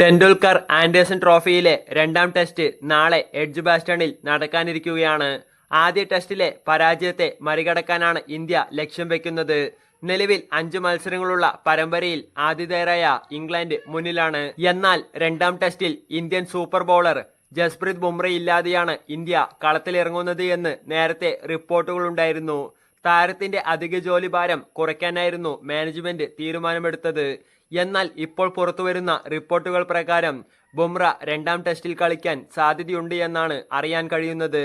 Tendulkar Anderson ട്രോഫിയിലെ രണ്ടാം test നാളെ edge ബാസ്റ്റണിൽ നടക്കാനിരിക്കുകയാണ്. ആദ്യ ടെസ്റ്റിലെ പരാജയത്തെ മറികടക്കാനാണ് ഇന്ത്യ ലക്ഷ്യം വെക്കുന്നത്. നിലവിൽ അഞ്ച് മത്സരങ്ങളുള്ള പരമ്പരയിൽ ആതിഥേയരായ ഇംഗ്ലണ്ട് മുന്നിലാണ്. എന്നാൽ രണ്ടാം ടെസ്റ്റിൽ Indian super bowler Jasprit Bumrah ഇല്ലാതെയാണ് ഇന്ത്യ കളത്തിലിറങ്ങുന്നത് എന്ന് നേരത്തെ റിപ്പോർട്ടുകളുണ്ടായിരുന്നു താരത്തിന്റെ അധിക ജോലി ഭാരം കുറയ്ക്കാനായിരുന്നു മാനേജ്മെന്റ് തീരുമാനമെടുത്തത്. എന്നാൽ ഇപ്പോൾ പുറത്തുവരുന്ന റിപ്പോർട്ടുകൾ പ്രകാരം ബുംറ രണ്ടാം ടെസ്റ്റിൽ കളിക്കാൻ സാധ്യതയുണ്ട് എന്നാണ് അറിയാൻ കഴിയുന്നത്.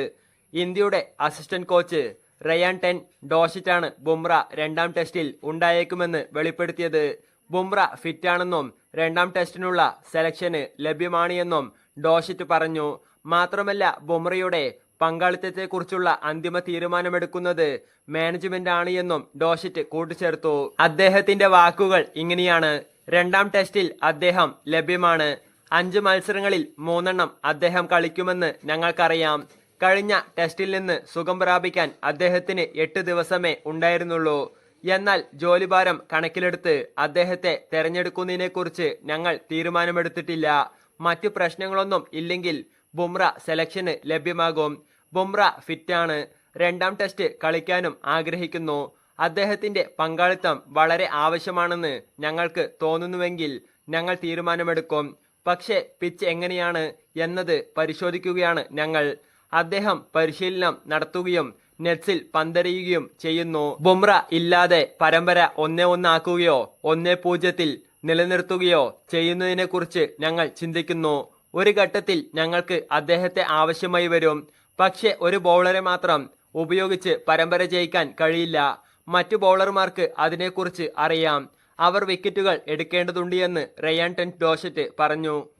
ഇന്ത്യയുടെ അസിസ്റ്റന്റ് കോച്ച് റയാൻ ടെൻ ഡോഷിറ്റാണ് ബുംറ രണ്ടാം ടെസ്റ്റിൽ ഉണ്ടായേക്കുമെന്ന് വെളിപ്പെടുത്തിയത്. ബുംറ ഫിറ്റാണെന്നും രണ്ടാം ടെസ്റ്റിനുള്ള സെലക്ഷന് ലഭ്യമാണ് എന്നും ഡോഷിറ്റ് പറഞ്ഞു. മാത്രമല്ല ബുംറയുടെ പങ്കാളിത്തത്തെക്കുറിച്ചുള്ള അന്തിമ തീരുമാനമെടുക്കുന്നത് മാനേജ്മെന്റ് ആണ് എന്നും ഡോഷിറ്റ് കൂട്ടിച്ചേർത്തു. അദ്ദേഹത്തിന്റെ വാക്കുകൾ ഇങ്ങനെയാണ്. രണ്ടാം ടെസ്റ്റിൽ അദ്ദേഹം ലഭ്യമാണ്. അഞ്ച് മത്സരങ്ങളിൽ മൂന്നെണ്ണം അദ്ദേഹം കളിക്കുമെന്ന് ഞങ്ങൾക്കറിയാം. കഴിഞ്ഞ ടെസ്റ്റിൽ നിന്ന് സുഖം പ്രാപിക്കാൻ അദ്ദേഹത്തിന് എട്ട് ദിവസമേ ഉണ്ടായിരുന്നുള്ളൂ. എന്നാൽ ജോലിഭാരം കണക്കിലെടുത്ത് അദ്ദേഹത്തെ തെരഞ്ഞെടുക്കുന്നതിനെക്കുറിച്ച് ഞങ്ങൾ തീരുമാനമെടുത്തിട്ടില്ല. മറ്റു പ്രശ്നങ്ങളൊന്നും ഇല്ലെങ്കിൽ ബുംറ സെലക്ഷന് ലഭ്യമാകും. ബുംറ ഫിറ്റാണ്. രണ്ടാം ടെസ്റ്റ് കളിക്കാനും ആഗ്രഹിക്കുന്നു. അദ്ദേഹത്തിന്റെ പങ്കാളിത്തം വളരെ ആവശ്യമാണെന്ന് ഞങ്ങൾക്ക് തോന്നുന്നുവെങ്കിൽ ഞങ്ങൾ തീരുമാനമെടുക്കും. പക്ഷേ പിച്ച് എങ്ങനെയാണ് എന്നത് പരിശോധിക്കുകയാണ് ഞങ്ങൾ. അദ്ദേഹം പരിശീലനം നടത്തുകയും നെറ്റ്സിൽ പന്തെറിയുകയും ചെയ്യുന്നു. ബുംറ ഇല്ലാതെ പരമ്പര ഒന്നേ ഒന്നാക്കുകയോ ഒന്നേ പൂജ്യത്തിൽ നിലനിർത്തുകയോ ചെയ്യുന്നതിനെക്കുറിച്ച് ഞങ്ങൾ ചിന്തിക്കുന്നു. ഒരു ഘട്ടത്തിൽ ഞങ്ങൾക്ക് അദ്ദേഹത്തെ ആവശ്യമായി വരും. പക്ഷെ ഒരു ബൗളറെ മാത്രം ഉപയോഗിച്ച് പരമ്പര ജയിക്കാൻ കഴിയില്ല. മറ്റു ബൗളർമാർക്ക് അതിനെക്കുറിച്ച് അറിയാം. അവർ വിക്കറ്റുകൾ എടുക്കേണ്ടതുണ്ട് എന്ന് റയാൻ ടെൻ ഡോഷറ്റ് പറഞ്ഞു.